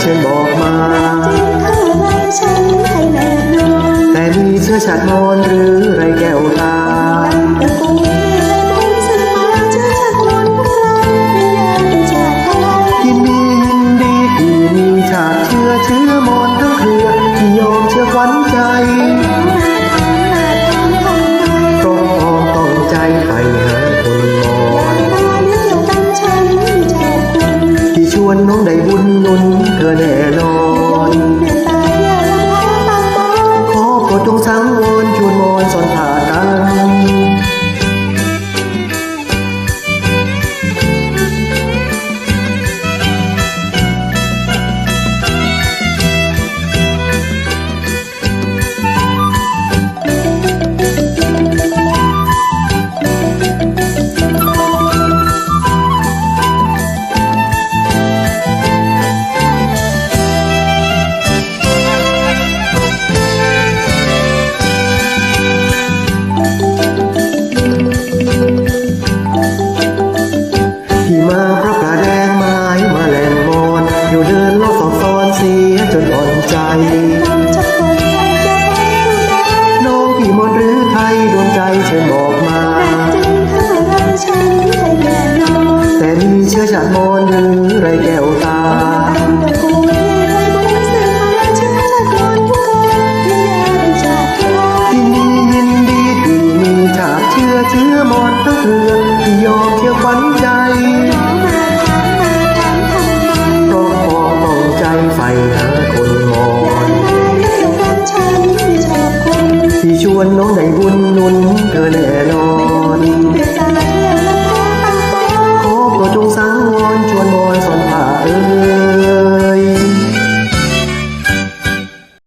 เชิญบอกมาแน่นอนแต่มีเชื้อชัดนอนหรือไรแก้วตา ผมออกมาแต่มีเชื้อชาติมอญหรือไรแก้วตาที่มียินดีคือมีจากเชื้อเชื่อมอนต้งเถิดที่ยอมเชื่อฝันใจ วนน้องได้บุญนุนเธอแน่นอน